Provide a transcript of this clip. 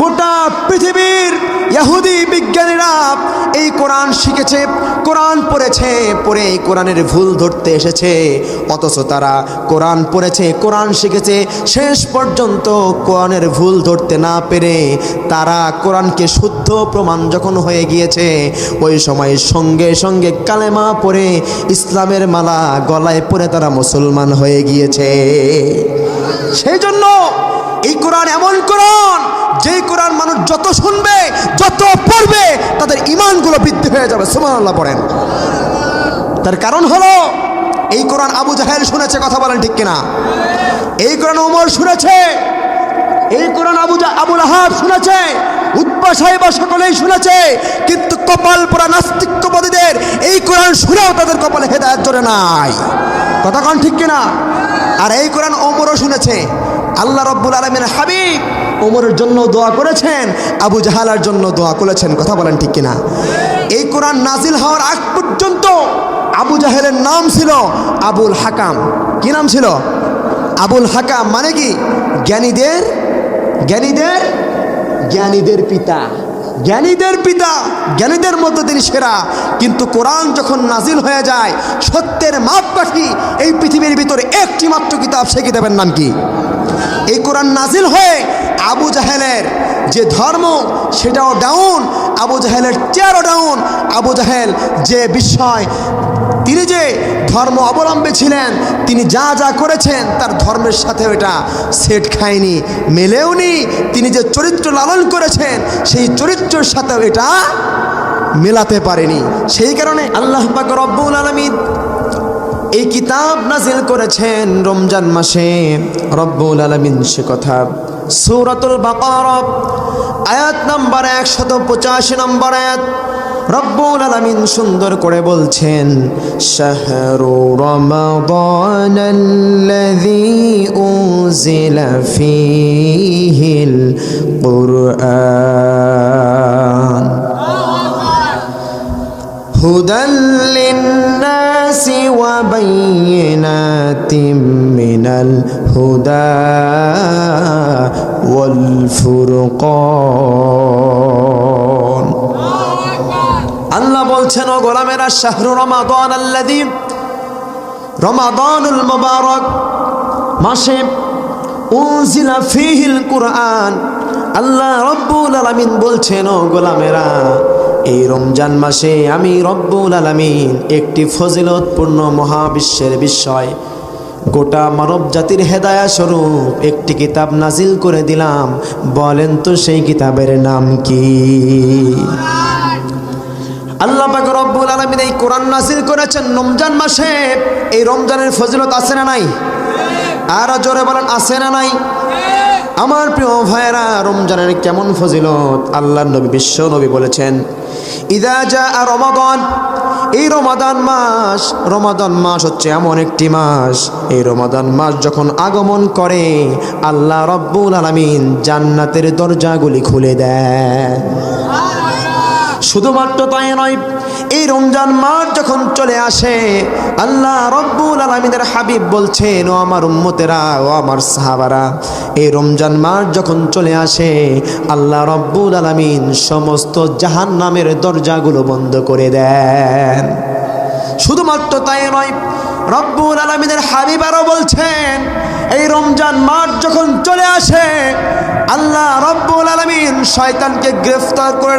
গোটা পৃথিবীর ইহুদি বিজ্ঞানীরা এই কোরআন শিখেছে, কোরআন পড়েছে, পড়ে এই কোরআনের ভুল ধরতে এসেছে। অথচ তারা কোরআন পড়েছে, কোরআন শিখেছে, শেষ পর্যন্ত কোরআনের ভুল ধরতে না পেরে তারা কোরআনকে শুদ্ধ প্রমাণ যখন হয়ে গিয়েছে, ওই সময় সঙ্গে সঙ্গে কালেমা পড়ে ইসলামের মালা গলায় পরে তারা মুসলমান হয়ে গিয়েছে। সেই জন্য এই কোরআন এমন কোরআন, যেই কোরআন মানুষ যত শুনবে, যত পড়বে, তাদের ইমানগুলো বৃদ্ধি হয়ে যাবে। সুমান আল্লাহ পড়েন। তার কারণ হলো, এই কোরআন আবু জাহেল শুনেছে, কথা বলেন ঠিক কিনা? এই কোরআন ওমর শুনেছে, এই কোরআন আবু আবুল আহাব শুনেছে, উৎপা সাহেবা সকলেই শুনেছে, কিন্তু কপাল পোড়া নাস্তিক্যবাদীদের এই কোরআন শুনেও তাদের কপালে হেদায়ত জোরে নাই। কথা কন ঠিক কিনা? আর এই কোরআন ওমরও শুনেছে আল্লাহ রব্বুল আলমের হাবিব ওমরের জন্য দোয়া করেছেন, আবু জাহালার জন্য দোয়া করেছেন, কথা বলেন ঠিক কিনা? এই কোরআন নাজিল হওয়ার আগ পর্যন্ত আবু জাহেলের নাম ছিল আবুল হাকাম। কি নাম ছিল? আবুল হাকাম মানে কি? জ্ঞানীদের জ্ঞানীদের জ্ঞানীদের পিতা। জ্ঞানীদের পিতা, জ্ঞানীদের মধ্যে তিনি সেরা। কিন্তু কোরআন যখন নাজিল হয়ে যায়, সত্যের মাপকাঠি এই পৃথিবীর ভিতরে একটি মাত্র কিতাব সে কিতাবের নাম কি? এই কোরআন নাজিল হয়ে আবু জাহেলের যে ধর্ম, সেটাও ডাউন আবু জাহেলের চেয়ারও ডাউন আবু জাহেল যে বিষয় তিনি যে ধর্ম অবলম্বী ছিলেন, তিনি যা যা করেছেন, তার ধর্মের সাথে এটা সেট খায়নি, মেলেওনি। তিনি যে চরিত্র লালন করেছেন, সেই চরিত্রের সাথেও এটা মেলাতে পারেনি। সেই কারণে আল্লাহ পাক রব্বুল আলমিন এই কিতাব নাজিল করেছেন রমজান মাসে। রব্বুল আলমিন সে কথা। সূরাতুল বাকারা, আয়াত নাম্বার একশত পঁচাশি নম্বর আয়াত। রব্বুল আলমিন সুন্দর করে বলছেন, শাহরু রমাদান আল্লাযী উনজিলা ফীহিল কুরআন। من الهدى والفرقان আল্লাহ বলছেন ও গোলামেরা শাহরু রমাদান আল্লাদি রমাদানুল মুবারক মাসে উনজিলা ফিহিল কুরআন আল্লাহ রব্বুল আলামিন বলছেন ও গোলামেরা এই রমজান মাসে আমি রব্বুল আলামিন একটি ফজিলতপূর্ণ মহাবিশ্বের বিষয় গোটা মানব জাতির হেদায়া স্বরূপ একটি কিতাব নাজিল করে দিলাম। বলেন তো সেই কিতাবের নাম কি? আল্লাহ পাক রব্বুল আলামিন এই কোরআন নাজিল করেছেন রমজান মাসে। এই রমজানের ফজিলত আছে না নাই? আর জোরে বলেন, আছে না নাই? আমার প্রিয় ভাইয়েরা, রমজানের কেমন ফজিলত? আল্লাহ নবী, বিশ্ব নবী বলেছেন, ইদা যা আর রমাদান এই রমাদান মাস রমাদান মাস হচ্ছে এমন একটি মাস। এই রমাদান মাস যখন আগমন করে, আল্লাহ রব্বুল আলমিন জান্নাতের দরজাগুলি খুলে দেয় শুধুমাত্র তাই নয়, এই রমজান মাস যখন চলে আসে, আল্লাহ রব্বুল আলমিনের হাবিব বলছেন, ও আমার উম্মতেরা, ও আমার সাহাবারা, এই রমজান মাস যখন চলে আসে, আল্লাহ রব্বুল আলমিন সমস্ত জাহান নামের দরজাগুলো বন্ধ করে দেন। শুধুমাত্র তাই নয়, রব্বুল আলমিনের হাবিব আরও বলছেন, এই রমজান মাস যখন চলে আসে, আল্লাহ রব্বুল আলমিন শয়তানকে গ্রেফতার করে